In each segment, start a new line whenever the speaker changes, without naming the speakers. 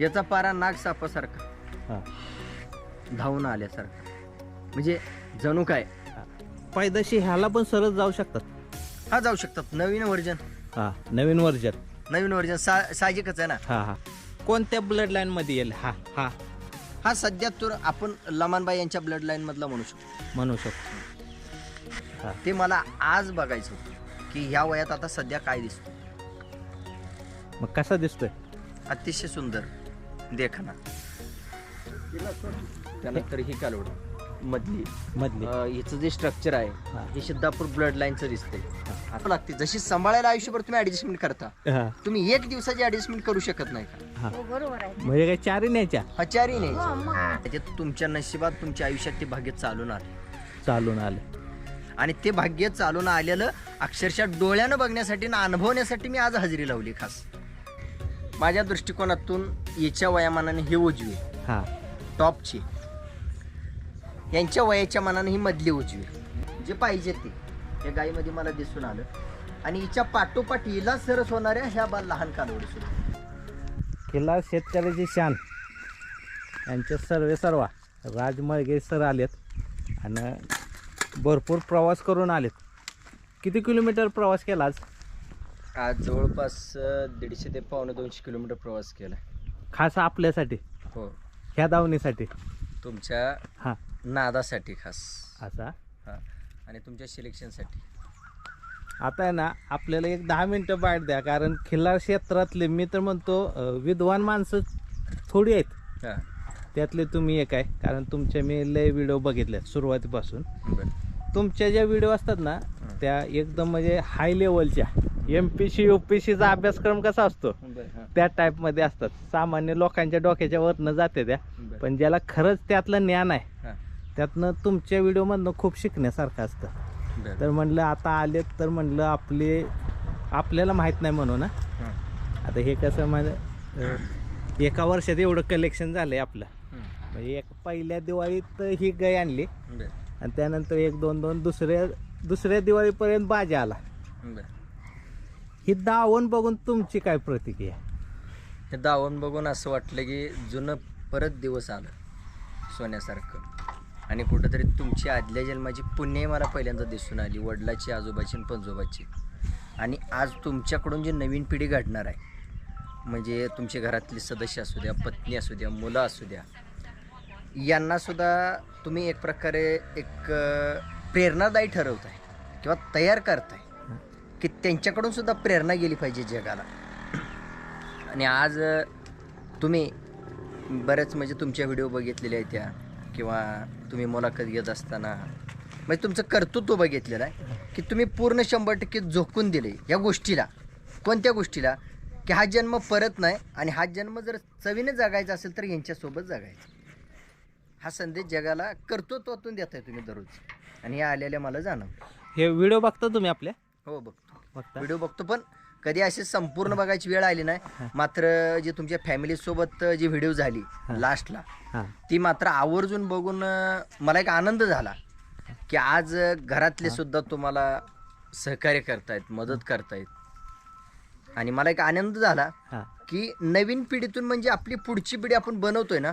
याचा पारा नाग सापासारखा.
हा.
धावून आल्यासारखा. म्हणजे जणू काय?
पैदाशी ह्याला पण सरळ जाऊ शकतात.
हा जाऊ शकतात. नवीन व्हर्जन
हा नवीन वर्जन.
नवीन व्हर्जन सा साहजिकच आहे ना?
हा हा. कोणत्या ब्लड लाईन मध्ये येईल? हा हा.
हा सध्या तर आपण लमानबाई यांच्या ब्लड लाईन मधला म्हणू शकतो.
म्हणू शकतो. हा.
ते मला आज बघायचं होतं की ह्या वयात आता सध्या काय दिसतो
मग कसा दिसतोय?
अतिशय सुंदर. देखना त्यानंतर ही कालवड. मधली.
मधली.
अं, हिचं जे स्ट्रक्चर आहे
हा.
हे सिद्धापूर ब्लड लाईनचं दिसतंय. आता लागते जशी सांभाळायला आयुष्यभर तुम्ही ऍडजस्टमेंट करता
हा.
तुम्ही एक दिवसाची ऍडजस्टमेंट करू शकत नाही का?
हा.
हो बरोबर आहे.
म्हणजे काय चारी न्यायच्या?
हचारी
हो,
नाही
मग.
त्याच्यात तुमच्या नशिबात तुमच्या आयुष्यात ते भाग्य चालून आले.
चालून आले.
आणि ते भाग्य चालून आलेलं अक्षरशः डोळ्यानं बघण्यासाठी आणि अनुभवण्यासाठी मी आज हजेरी लावली खास. माझ्या दृष्टिकोनातून याच्या वयामानाने ही उजवी.
हा.
टॉपची. यांच्या वयाच्या मानाने ही मधली उजवी. जे पाहिजे ते. या गायीमध्ये मला दिसून आलं. आणि हिच्या पाठोपाठ हिला सरस होणाऱ्या ह्या बा लहान कालवडी सुद्धा.
किल्ला शेतकऱ्याची शान यांचे सर्वे सर्वा राज मळगे सर आलेत आणि भरपूर प्रवास करून आलेत. किती किलोमीटर प्रवास केला आज?
आज जवळपास अं, दीडशे ते पावणे दोनशे किलोमीटर प्रवास केला
खास आपल्यासाठी?
हो.
ह्या दावणीसाठी?
तुमच्या
हां.
नादासाठी खास.
असा?
हा. आणि तुमच्या सिलेक्शनसाठी.
आता आहे ना आपल्याला एक दहा मिनटं बाहेर द्या कारण खिल्लार क्षेत्रातले मी तर म्हणतो अं, विद्वान माणसं थोडी आहेत.
हा.
त्यातले तुम्ही एक आहे कारण तुमचे मी लय व्हिडिओ बघितले सुरुवातीपासून.
बरं.
तुमच्या ज्या व्हिडिओ असतात ना त्या एकदम म्हणजे high लेवलच्या M P C U P सीचा अभ्यासक्रम कसा असतो त्या टाईपमध्ये असतात सामान्य लोकांच्या डोक्याच्या वरनं जाते त्या. पण ज्याला खरंच त्यातलं ज्ञान आहे त्यातनं तुमच्या व्हिडिओमधनं खूप शिकण्यासारखं असतं. तर म्हणलं आता आलेत तर म्हणलं आपले आपल्याला माहीत नाही म्हणून ना. आता हे कसं म्हणजे एका वर्षात एवढं कलेक्शन झालंय आपलं. म्हणजे एक पहिल्या दिवाळीत ही गाय आणली. आणि त्यानंतर एक दोन दोन दुसऱ्या दुसऱ्या दिवाळीपर्यंत बाजा आला. ही दावण बघून तुमची काय प्रतिक्रिया
हे दावण बघून असं वाटलं की जुनं परत दिवस आलं सोन्यासारखं. आणि कुठंतरी तुमची आदल्या जन्माची पुण्य मला पहिल्यांदा दिसून आली वडिलाची आजोबाची आणि पंजोबाची. आणि आज तुमच्याकडून जी नवीन पिढी घडणार आहे म्हणजे तुमचे घरातले सदस्य असू द्या पत्नी असू द्या मुलं असू द्या यांनासुद्धा तुम्ही एक प्रकारे एक प्रेरणादायी ठरवताय किंवा तयार करताय. की त्यांच्याकडून सुद्धा प्रेरणा गेली पाहिजे जगाला. आणि आज तुम्ही बऱ्याच म्हणजे तुमच्या व्हिडिओ बघितलेल्या आहेत त्या किंवा तुम्ही मुलाखत घेत असताना म्हणजे तुमचं कर्तृत्व बघितलेलं आहे की तुम्ही पूर्ण शंभर टक्के झोकून दिले या गोष्टीला कोणत्या गोष्टीला? की हा जन्म परत नाही आणि हा जन्म जर चवीने जगायचा असेल तर यांच्यासोबत जगायचा. हा संदेश जगाला कर्तृत्वातून देताय तुम्ही दररोज. आणि हे आलेल्या मला जाणवलं.
हे व्हिडिओ बघता तुम्ही आपल्या
हो बघतो.
बघता.
व्हिडिओ बघतो पण कधी अशी संपूर्ण बघायची वेळ आली नाही. मात्र जे तुमच्या फॅमिली सोबत जी व्हिडिओ झाली लास्टला
हां.
ती मात्र आवर्जून बघून मला एक आनंद झाला. की आज घरातले सुद्धा तुम्हाला सहकार्य करतायत मदत करतायत. आणि मला एक आनंद झाला
हां.
की नवीन पिढीतून म्हणजे आपली पुढची पिढी आपण बनवतोय ना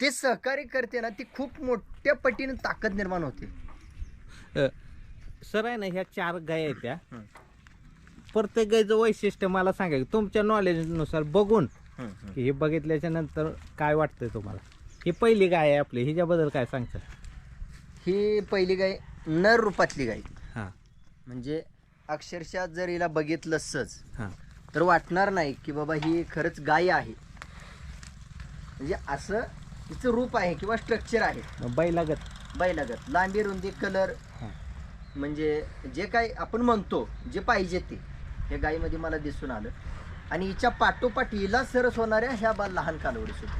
ते सहकार्य करते ना ती खूप मोठ्या पटीने ताकद निर्माण होते.
सर आहे ना ह्या चार गाय आहेत त्या. प्रत्येक गायचं वैशिष्ट्य मला सांगा की तुमच्या नॉलेजनुसार बघून. की हे बघितल्याच्या नंतर काय वाटतंय तुम्हाला? ही पहिली गाय आहे आपली. हिच्याबद्दल काय सांगता?
ही पहिली गाय नर रूपातली गाय.
हां.
म्हणजे अक्षरशः जर हिला बघितलं सहज
हां.
तर वाटणार नाही की बाबा ही खरंच गाय आहे. म्हणजे असं तिचं रूप आहे किंवा स्ट्रक्चर आहे.
मग बैलागत
बैलागत लांबी रुंदी कलर
हां.
म्हणजे जे काही आपण म्हणतो जे पाहिजे ते. या गायीमध्ये मला दिसून आलं. आणि हिच्या पाठोपाठ हिला सरस होणाऱ्या ह्या बा लहान कालवडी सुद्धा.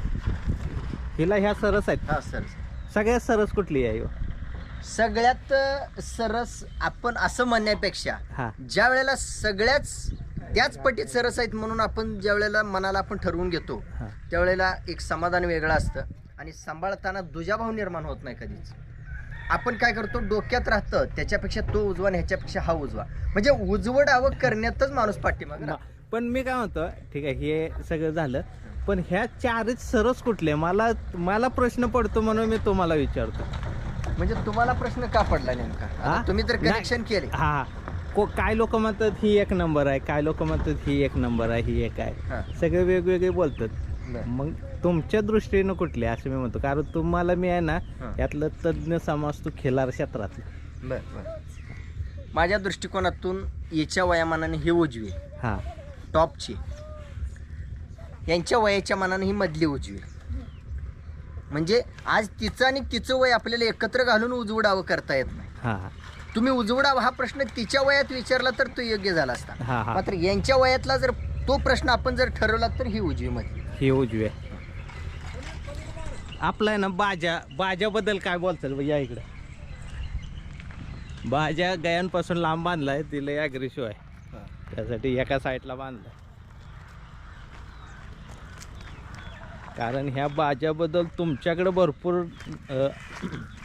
हिला ह्या सरस आहेत?
हा सरस.
सगळ्यात सरस कुठली आहे हो?
सगळ्यात सरस आपण असं म्हणण्यापेक्षा
हां.
ज्या वेळेला सगळ्याच त्याच पटीत सरस आहेत म्हणून आपण ज्या वेळेला मनाला आपण ठरवून घेतो
हां.
त्यावेळेला एक समाधान वेगळं असतं. आणि सांभाळताना दुजाभाव निर्माण होत नाही कधीच. आपण काय करतो डोक्यात राहतं त्याच्यापेक्षा तो उजवा आणि ह्याच्यापेक्षा हा उजवा म्हणजे उजवड आवक करण्यातच माणूस पाठीमाग
पण मी काय म्हणतो ठीक आहे हे सगळं झालं पण ह्या चारच सरस कुठले मला मला प्रश्न पडतो म्हणून मी तुम्हाला विचारतो
म्हणजे तुम्हाला प्रश्न का पडला नेमका? तुम्ही तर. कनेक्शन केले
हा. को काय लोक म्हणतात ही एक नंबर आहे काय लोक म्हणतात ही एक नंबर आहे ही एक. आहे सगळे वेगवेगळे बोलतात. मग तुमच्या दृष्टीनं कुठले? असं मी म्हणतो. कारण तुम्हाला मी आहे ना
हा.
यातलं तज्ज्ञ समजतो खिलार क्षेत्रातलं.
बर बर माझ्या दृष्टिकोनातून याच्या वयामानाने ही उजवी.
हा.
टॉपची. यांच्या वयाच्या मानाने ही मधली उजवी. म्हणजे आज तिचं आणि तिचं वय आपल्याला एकत्र घालून उजवडावं करता येत नाही.
हा.
तुम्ही उजवडावा हा प्रश्न तिच्या वयात विचारला तर तो योग्य झाला असता.
हा हा.
मात्र यांच्या वयातला जर तो प्रश्न आपण जर ठरवला तर ही उजवी मधली.
ही उजवी. आहे आपलं आहे ना बाजा बाजाबद्दल काय बोलतात या इकडे. बाजा गयांपासून लांब बांधलाय तिला अग्रेसिव्ह आहे. त्यासाठी एका साईडला बांधलं कारण ह्या बाजाबद्दल तुमच्याकडे भरपूर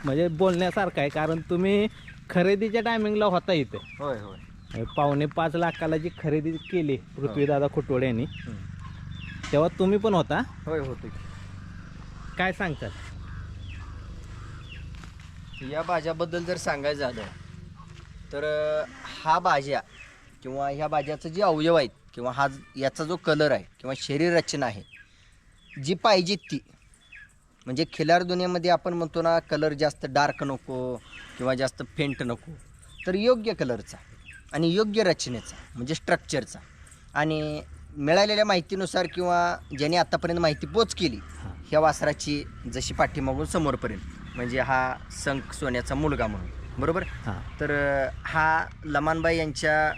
म्हणजे बोलण्यासारखं आहे. कारण तुम्ही खरेदीच्या टायमिंगला होता इथे.
होय होय.
पावणे पाच लाखाला जी खरेदी केली पृथ्वीदादा खुटवडे यांनी तेव्हा तुम्ही पण होता?
होय होतो
काय सांगतात?
या भाज्याबद्दल जर सांगायचं झालं तर अं, हा भाज्या किंवा ह्या भाज्याचं जे अवयव आहेत किंवा हा याचा जो कलर आहे किंवा शरीर रचना आहे जी पाहिजे ती म्हणजे खिलार दुनियामध्ये आपण म्हणतो ना कलर जास्त डार्क नको किंवा जास्त फेंट नको तर योग्य कलरचा आणि योग्य रचनेचा म्हणजे स्ट्रक्चरचा आणि मिळालेल्या माहितीनुसार किंवा ज्याने आत्तापर्यंत माहिती पोच केली ह्या वासराची जशी पाठीमागून समोरपर्यंत. म्हणजे हा संक सोन्याचा मुलगा म्हणून. बरोबर?
हां.
तर हा लमानबाई यांच्या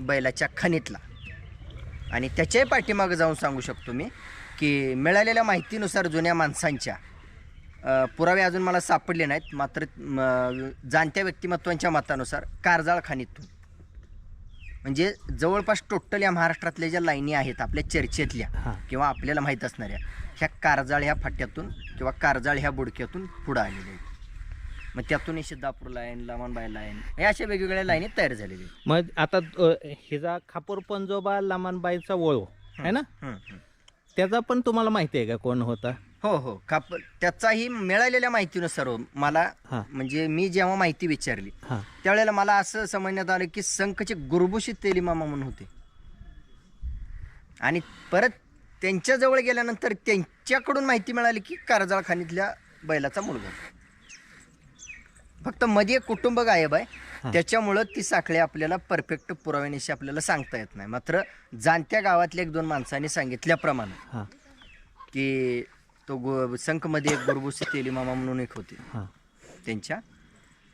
बैलाच्या खणीतला आणि त्याच्याही पाठीमागं जाऊन सांगू शकतो मी की मिळालेल्या माहितीनुसार जुन्या माणसांच्या अं, पुरावे अजून मला सापडले नाहीत. मात्र म, जाणत्या व्यक्तिमत्वांच्या मतानुसार कारजाळ खाणीतून म्हणजे जवळपास टोटल या महाराष्ट्रातल्या ज्या लाईनी आहेत आपल्या चर्चेतल्या किंवा आपल्याला माहीत असणाऱ्या ह्या कारजाळ ह्या फाट्यातून किंवा कारजाळ ह्या बुडक्यातून पुढं आलेल्या आहेत. मग त्यातून ही सिद्धापूर लाईन लमानबाई लाईन या अशा वेगवेगळ्या लाईनी तयार झालेल्या आहेत.
मग आता हिचा खापूर पंजोबा लमानबाईचा वळू आहे ना. त्याचा पण तुम्हाला माहिती आहे का कोण होता?
हो हो. काप त्याचाही मिळालेल्या माहितीनुसार हो, मला
हां.
म्हणजे मी जेव्हा माहिती विचारली
हां.
त्यावेळेला मला असं समजण्यात आलं की संखचे गुरबुशीत तेली मामा म्हणून होते. आणि परत त्यांच्याजवळ गेल्यानंतर त्यांच्याकडून माहिती मिळाली की कारजाळ खाणीतल्या बैलाचा मुलगा. फक्त मध्ये एक कुटुंब गायब आहे. त्याच्यामुळं ती साखळी आपल्याला परफेक्ट पुराव्यानिशी आपल्याला सांगता येत नाही. मात्र जाणत्या गावातल्या एक दोन माणसांनी सांगितल्याप्रमाणे
हां.
की तो गो संखमध्ये एक गुरबुसी तेली मामा म्हणून एक होते.
हां.
त्यांच्या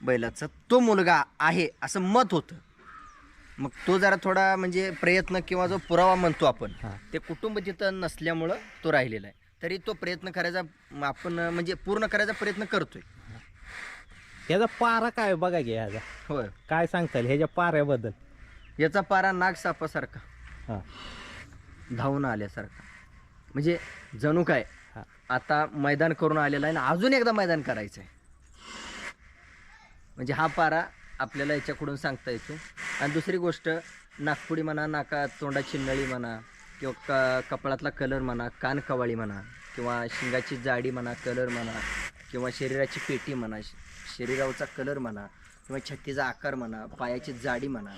बैलाचा. तो मुलगा आहे असं मत होतं. मग तो जरा थोडा म्हणजे प्रयत्न किंवा जो पुरावा म्हणतो आपण
हां.
ते कुटुंब तिथं नसल्यामुळं तो राहिलेला आहे. तरी तो प्रयत्न करायचा म, आपण म्हणजे पूर्ण करायचा प्रयत्न करतोय.
याचा पारा काय बघा की ह्याचा
होय.
काय सांगता येईल ह्याच्या पाऱ्याबद्दल.
याचा पारा नाग सापासारखा.
हां.
धावून आल्यासारखा. म्हणजे जणू काय आता मैदान करून आलेला आहे ना अजून एकदा मैदान करायचं आहे म्हणजे हा पारा आपल्याला याच्याकडून सांगता येतो. आणि दुसरी गोष्ट नागपुडी म्हणा नाका तोंडाची नळी म्हणा किंवा क कपाळातला कलर म्हणा कान कवाळी म्हणा किंवा शिंगाची जाडी म्हणा कलर म्हणा किंवा शरीराची पेटी म्हणा शरीरावरचा कलर म्हणा किंवा छातीचा आकार म्हणा पायाची जाडी म्हणा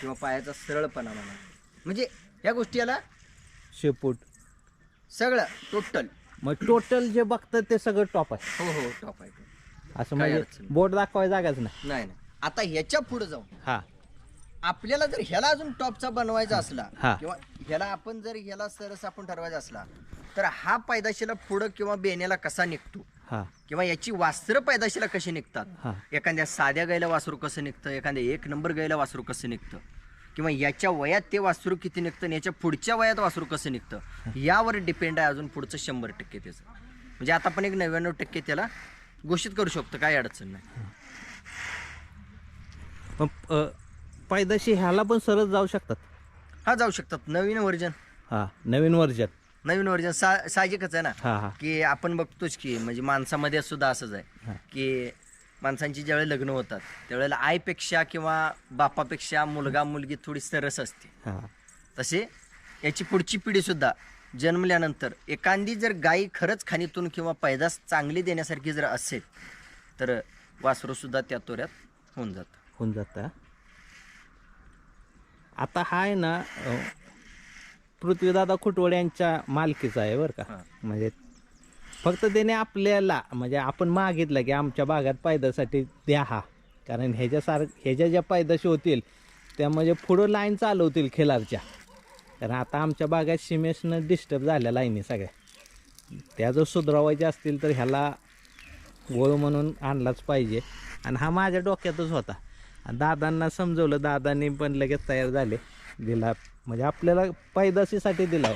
किंवा पायाचा सरळपणा म्हणा. म्हणजे या गोष्टी याला
शेपूट.
सगळं टोटल
मग टोटल जे बघतात ते सगळं टॉप आहे.
हो हो टॉप आहे.
असं
काय
म्हणजे
अडचण नाही.
बोट दाखवाय जागाच नाही.
नाही नाही. आता ह्याच्या पुढे जाऊन
हां.
आपल्याला जर ह्याला अजून टॉपचा बनवायचा असला
हा.
किंवा ह्याला आपण जर ह्याला सरस आपण ठरवायचा असला तर हा पैदाशीला पुढं किंवा बेण्याला कसा निघतो?
हां.
किंवा याची वास्त्र पैदाशीला कशी निघतात? एखाद्या साध्या गायला वासरू कसं निघतं? एखाद्या एक नंबर गायला वासरू कसं निघतं? किंवा याच्या वयात ते वासरू किती निघतं आणि याच्या पुढच्या वयात वासरू कसं निघतं यावर डिपेंड आहे अजून पुढचं शंभर टक्के त्याचं. म्हणजे आता पण एक नव्याण्णव टक्के त्याला घोषित करू शकतो काय अडचण नाही.
अ, पायदाशी ह्याला पण सरस जाऊ शकतात.
हा जाऊ शकतात. नवीन व्हर्जन
हां नवीन वर्जन.
नवीन व्हर्जन सा साहजिकच आहे ना
हां हां.
की आपण बघतोच की म्हणजे माणसामध्ये सुद्धा असंच आहे की माणसांची ज्यावेळी लग्न होतात त्यावेळेला आईपेक्षा किंवा बापापेक्षा मुलगा मुलगी थोडी सरस असते.
हां.
तसे याची पुढची पिढी सुद्धा जन्मल्यानंतर एखादी जर गाई खरंच खाणीतून किंवा पैदास चांगली देण्यासारखी जर असेल तर वासरूसुद्धा त्या तोऱ्यात होऊन जातं.
होऊन जातं. आता हा आहे ना अं, पृथ्वीदादा खुटवड यांच्या मालकीचा आहे बरं का.
हां.
म्हणजे फक्त त्याने आपल्याला म्हणजे आपण मागितलं की आमच्या भागात पायदासाठी द्या हा. कारण ह्याच्यासार ह्याच्या ज्या पायदाशी होतील त्या म्हणजे पुढं लाईन चालवतील खिलारच्या कारण आता आमच्या भागात सिमेशनं डिस्टर्ब झाल्या लाईनी सगळ्या. त्या जर सुधरावायच्या असतील तर ह्याला गोळ म्हणून आणलाच पाहिजे. आणि हा माझ्या डोक्यातच होता. आणि दादांना समजवलं दादांनी पण लगेच तयार झाले. दिला म्हणजे आपल्याला पैदाशीसाठी दिला.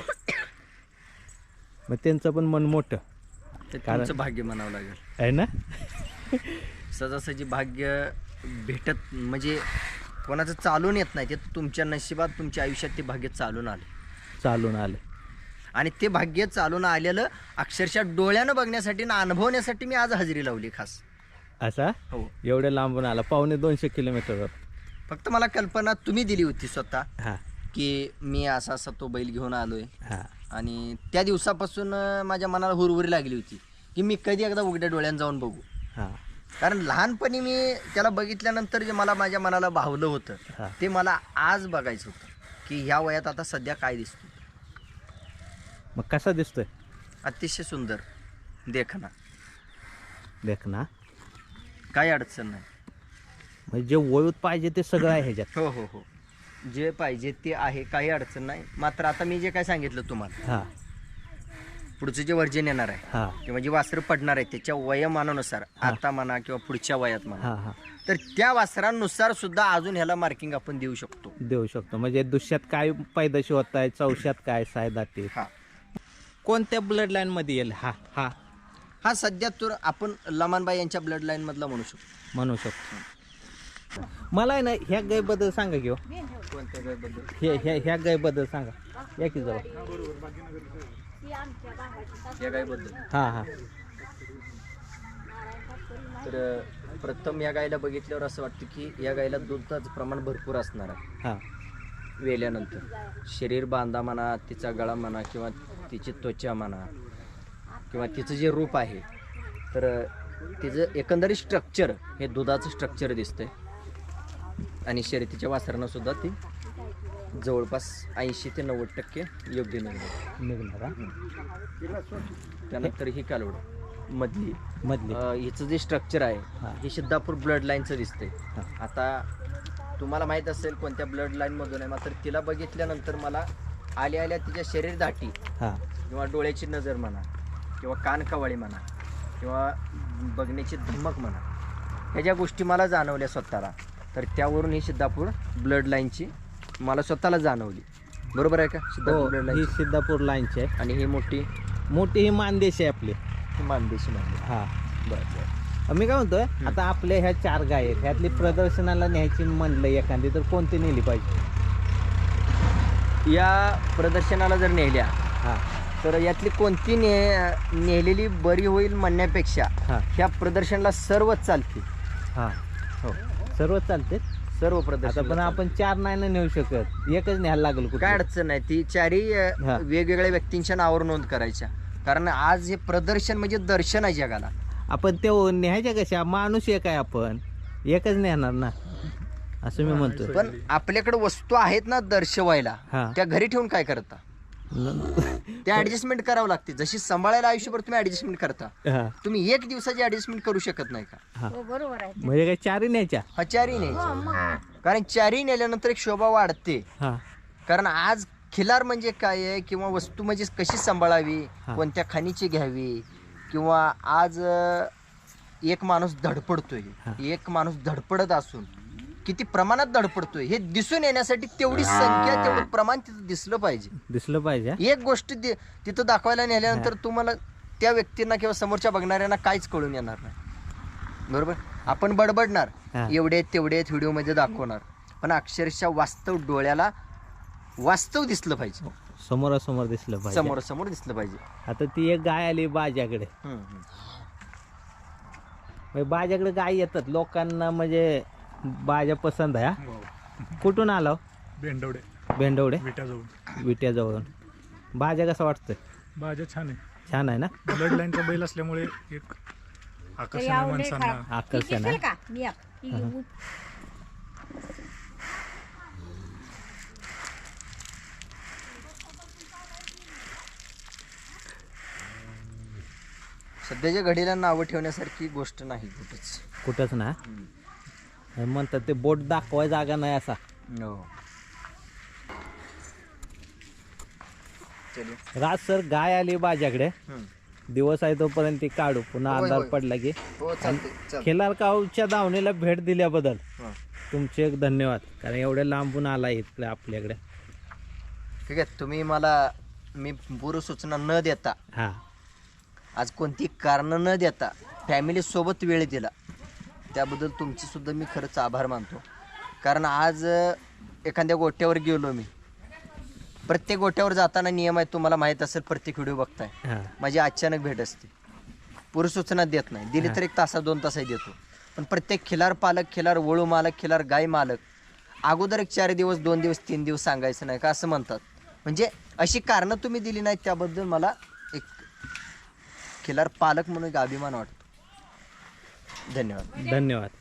मग त्यांचं पण मन मोठं.
ते
कारण-
तुमचं भाग्य म्हणावं लागेल.
आहे ना?
सहजासहजी भाग्य भेटत म्हणजे कोणाचं चालून येत नाही ते तुमच्या नशिबात तुमच्या आयुष्यात ते भाग्य चालून आले.
चालून आलं.
आणि ते भाग्य चालून आलेलं अक्षरशः डोळ्यानं बघण्यासाठी आणि अनुभवण्यासाठी मी आज हजेरी लावली खास.
असा?
हो.
एवढे लांबून आला. पावणे दोनशे किलोमीटरवर
फक्त मला कल्पना तुम्ही दिली होती स्वतः
हां.
की मी असा असा तो बैल घेऊन आलोय.
हां.
आणि त्या दिवसापासून माझ्या मनाला हुरहुरी लागली होती की मी कधी एकदा उघड्या डोळ्यानं जाऊन बघू.
हां.
कारण लहानपणी मी त्याला बघितल्यानंतर जे मला माझ्या मनाला भावलं
हा.
होतं ते मला आज बघायचं होतं की ह्या वयात आता सध्या काय दिसतो
मग कसा दिसतोय?
अतिशय सुंदर. देखना
देख ना
काही अडचण नाही.
म्हणजे जे वळूत पाहिजे ते सगळं आहे ह्याच्यात.
हो हो हो. जे पाहिजे ते आहे काही अडचण नाही. मात्र आता मी जे काय सांगितलं तुम्हाला
हां.
पुढचं जे वर्जन येणार आहे
हां.
किंवा जी वासरं पडणार आहे त्याच्या वयमानानुसार आता म्हणा किंवा पुढच्या वयात म्हणा
हां हां.
तर त्या वासरांनुसार सुद्धा अजून ह्याला मार्किंग आपण देऊ शकतो.
देऊ शकतो. म्हणजे दुष्यात काय पैदाशी होत आहे चौशात काय सायदाती
हा.
कोणत्या ब्लड लाईन मध्ये येईल? हा हा.
हा सध्या तर आपण लमानबाई यांच्या ब्लड लाईन मधला म्हणू शकतो.
म्हणू शकतो. मला आहे ना ह्या गायबद्दल सांगा की हो.
कोणत्या गायबद्दल?
हे ह्या ह्या गायबद्दल सांगा. या की जवळ
या गायबद्दल.
हां हां.
तर अं, प्रथम या गायला बघितल्यावर असं वाटतं की या गायला दुधाचं प्रमाण भरपूर असणार आहे.
हां.
वेल्यानंतर. शरीर बांधा म्हणा तिचा गळा म्हणा किंवा तिची त्वचा म्हणा किंवा तिचं जे रूप आहे. तर तिचं एकंदरीत स्ट्रक्चर हे दुधाचं स्ट्रक्चर दिसतंय. आणि शर्यतीच्या वासरांना सुद्धा ती जवळपास ऐंशी ते नव्वद टक्के योग्य निघणार
निघणार?
त्यानंतर ही कालवड मधली
मधली
हिचं जे स्ट्रक्चर आहे
हा.
सिद्धापूर ब्लड लाईनचं दिसतंय. आता तुम्हाला माहीत असेल कोणत्या ब्लड लाईन मधून आहे मात्र तिला बघितल्यानंतर मला आल्या आल्या तिच्या शरीर दाटी
हां
किंवा डोळ्याची नजर म्हणा किंवा कान कवाळी म्हणा किंवा बघण्याची धमक म्हणा ह्या ज्या गोष्टी मला जाणवल्या स्वतःला तर त्यावरून ही सिद्धापूर ब्लड लाईनची मला स्वतःला जाणवली. बरोबर आहे का?
हो
सिद्धापूर ब्लड
ही
लाईन
सिद्धापूर लाईनची आहे.
आणि ही मोठी?
मोठी ही मानदेश आहे आपली.
ही मानदेशी म्हणजे
हां.
बरं
मी काय म्हणतोय आता आपल्या ह्या चार गाय आहेत ह्यातली प्रदर्शनाला न्यायची म्हणलं एखादी तर कोणती नेली पाहिजे?
या प्रदर्शनाला जर नेल्या
हां.
तर यातली कोणती ने नेलेली बरी होईल म्हणण्यापेक्षा
हां.
ह्या प्रदर्शनाला सर्वच चालते
हां.
हो.
सर्व चालते.
सर्व
आता
प्रदर्शन
पण आपण चार नाही ना नेऊ शकत. एकच न्यायला लागल कुठे?
काय अडचण नाही. ती चारही अ,
हा.
वेगवेगळ्या व्यक्तींच्या नावावर नोंद करायच्या. कारण आज हे प्रदर्शन म्हणजे दर्शन आहे जगाला.
आपण ते न्यायच्या कशा? माणूस एक आहे आपण. एकच नेणार ना. असं मी म्हणतो
पण आपल्याकडे वस्तू आहेत ना दर्शवायला.
हा.
त्या घरी ठेवून काय करता? त्या ऍडजस्टमेंट करावं लागते. जशी सांभाळायला आयुष्यभर तुम्ही ऍडजस्टमेंट करता
हा.
तुम्ही एक दिवसाची ऍडजस्टमेंट करू शकत नाही का?
हा.
बरोबर आहे.
म्हणजे काय चारही न्यायच्या?
हा चारही न्यायची कारण चारही नेल्यानंतर एक शोभा वाढते.
हा.
कारण आज खिलार म्हणजे काय आहे किंवा वस्तू म्हणजे कशी सांभाळावी
हा.
कोणत्या खाणीची घ्यावी किंवा आज अ, एक माणूस धडपडतोय. एक माणूस धडपडत असून किती प्रमाणात धडपडतोय हे दिसून येण्यासाठी तेवढी संख्या तेवढं प्रमाण तिथं दिसलं पाहिजे.
दिसलं पाहिजे. हा?
एक गोष्ट दि- तिथं दाखवायला नेल्यानंतर तुम्हाला त्या व्यक्तींना किंवा समोरच्या बघणाऱ्यांना काहीच कळून येणार नाही. बरोबर? आपण बडबडणार.
हा.
एवढे आहेत, तेवढे आहेत व्हिडिओमध्ये दाखवणार. पण अक्षरशः वास्तव डोळ्याला वास्तव दिसलं पाहिजे.
समोरासमोर दिसलं पाहिजे.
समोर समोर दिसलं पाहिजे.
आता ती एक गाय आली बाजाकडे.
हम्म, हम्म.
म्हणजे बाजाकडे गाय येतात. लोकांना म्हणजे बाजा पसंत आहे हा? कुठून आलो
बेंडवडे
भेंडवडे.
विट्याजवळ
विट्याजवळून. बाजा कसा वाटतोय?
भाज्या छान आहे.
छान आहे ना?
ब्लड लाईनचा बैल असल्यामुळे एक आकर्षण आहे माणसांना.
आकर्षण आहे
का? मी एक. ही उ-
सध्याच्या घडीला नावं ठेवण्यासारखी गोष्ट नाही कुठंच.
कुठंच ना? हे. म्हणतात ते बोट दाखवाय जागा नाही असा.
हो.
राज सर गाय आली
हम्म.
दिवस आहे तोपर्यंत ती काढू. पुन्हा अंधार
होय.
पडला की.
हो
खिलार काऊच्या दावणीला भेट दिल्याबद्दल तुमचे एक धन्यवाद. कारण एवढ्या लांबून आला इकडे आपल्याकडे.
ठीक आहे तुम्ही मला मी पूर्व सूचना न देता
हा.
आज कोणती कारणं न देता फॅमिली सोबत वेळ दिला. त्याबद्दल तुमचे सुद्धा मी खरंच आभार मानतो. कारण आज एखाद्या गोट्यावर गेलो मी. प्रत्येक गोट्यावर जाताना नियम आहे तुम्हाला माहीत असेल प्रत्येक व्हिडिओ बघताय. माझी अचानक भेट असते. पूर्व सूचना देत नाही. दिली तर एक तासा दोन तासाही देतो. पण प्रत्येक खिलार पालक खिलार वळू मालक खिलार गाय मालक अगोदर एक चार दिवस दोन दिवस तीन दिवस सांगायचं नाही का असं म्हणतात. म्हणजे अशी कारणं तुम्ही दिली नाहीत त्याबद्दल मला एक खिलार पालक म्हणून एक अभिमान वाटतो. धन्यवाद.
धन्यवाद.